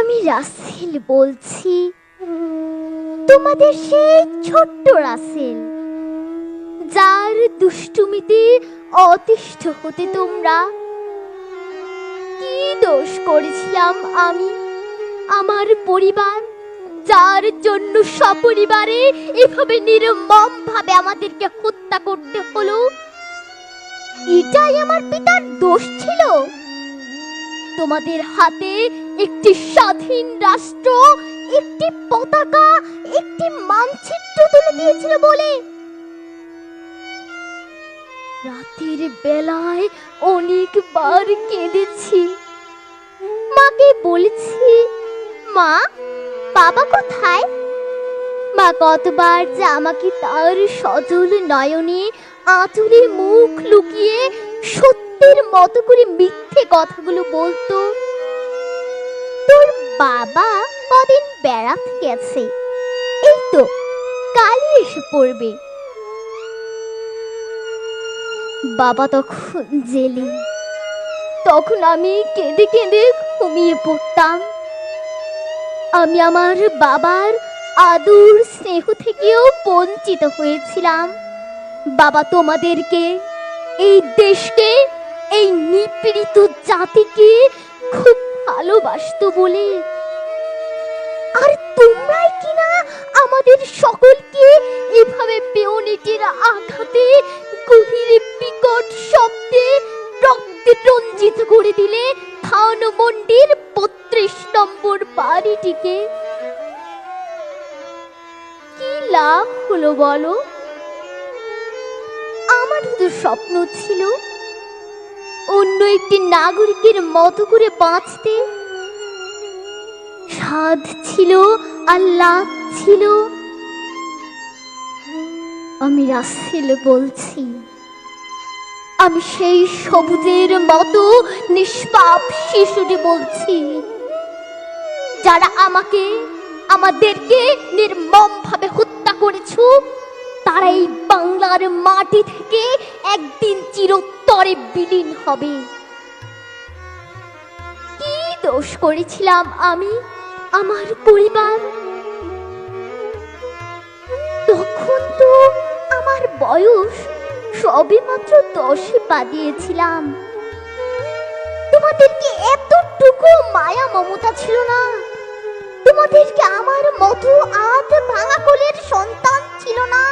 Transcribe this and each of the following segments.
রাসেল বলছি। তোমাদের সেই ছোট্ট রাসেল, যার দুষ্টুমিতে অতিষ্ঠ হতে তোমরা কি দোষ করেছিলাম আমি? আমার পরিবার, যার জন্য সপরিবারে এভাবে নির্মম ভাবে আমাদেরকে হত্যা করতে হলো, এটাই আমার পিতার দোষ ছিল। তোমাদের হাতে একটি স্বাধীন রাষ্ট্র, একটি পতাকা, একটি মানচিত্র তুলে দিয়েছিল বলে। রাতের বেলায় অনেকবার কেঁদেছি। মাকে বলেছি, মা, বাবা কোথায়? মা কতবার যে আমাকে তার সজল নয়নে আঁচলে মুখ লুকিয়ে সত্যের মতো করে মিথ্যে কথাগুলো বলতো। তোর বাবা কদিন বেড়াতে গেছে। এই তো, কালই এসে পড়বে। বাবা তখন জেলে। তখন আমি কেঁদে কেঁদে ঘুমিয়ে পড়তাম। আমি আমার বাবার আদর স্নেহ থেকেও বঞ্চিত হয়েছিলাম। বাবা তোমাদেরকে, এই দেশকে, এই নিপীড়িত জাতিকে খুব ভালোবাসতো বলে। আর তোমরাই কিনা আমাদের সকলকে এভাবে বেওনেটের আঘাতে, গভীরে বিকট শব্দে রক্তে রঞ্জিত করে দিলে থানমন্ডির বত্রিশ নম্বর বাড়িটিকে। কি লাভ হলো বলো? আমার তো স্বপ্ন ছিল অন্য একটি নাগরিকের মতো করে বাঁচতে? স্বাদ ছিল আর লাভ ছিল? আমি রাসেল বলছি, আমি সেই সবুজের মতো নিষ্পাপ শিশুটি বলছি, যারা আমাকে, আমাদেরকে নির্মম ভাবে হত্যা করেছ তারা এই বাংলার মাটি থেকে একদিন চিরতরে বিলীন হবে। কি দোষ করেছিলাম আমি, আমার পরিবার? তখন তো আমার বয়স সবে মাত্র দশে পা দিয়েছিলাম। তোমাদেরকে এতটুকু মায়া মমতা ছিল না? তোমাদেরকে আমার মতো আধ ভাঙা কোলের সন্তান ছিল না?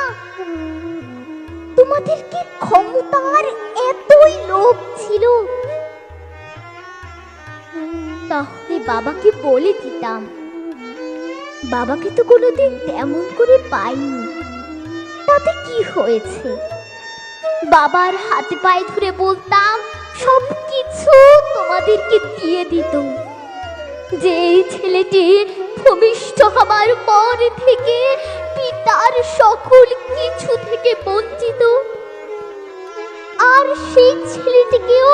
তোমাদেরকে ক্ষমতার এতই লোভ ছিল। তাহলে বাবাকে বলে দিতাম। বাবাকে তো কোনোদিন তেমন করে পাইনি। তাতে কি হয়েছে? বাবার হাতে পায়ে ধরে বলতাম সব কিছু তোমাদেরকে দিয়ে দিত। যে ছেলেটি ভূমিষ্ঠ হবার পর থেকে পিতার সকল কিছু থেকে বঞ্চিত আর সেই ছেলেটিকেও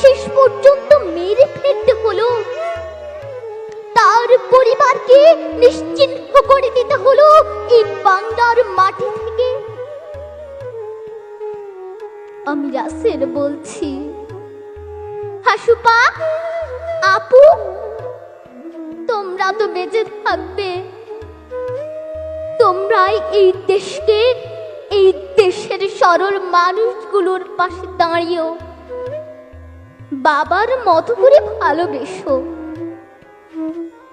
শেষ পর্যন্ত মেরে ফেলতে হলো। তার পরিবারকে নিশ্চিহ্ন করে দিতে হলো এই বাংলার মাটি থেকে। আমি রাসেল বলছি হাসুপা আপু, তোমরা তো বেঁচে থাকবে। তোমরাই এই দেশকে সরল মানুষগুলোর পাশে দাঁড়িয়েও বাবার মতো করে ভালোবেসো।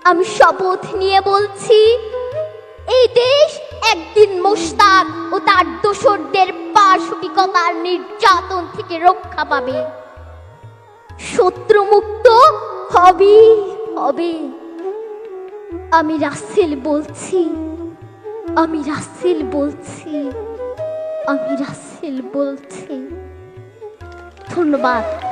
আমি শপথ নিয়ে বলছি, এই দেশ একদিন মোস্তাক ও তার দোসরদের পাশবিকতার নির্যাতন থেকে রক্ষা পাবে। শত্রুমুক্ত হবে হবে। আমি রাসেল বলছি, আমি রাসেল বলছি। আমি রাসেল বলছি। ধন্যবাদ।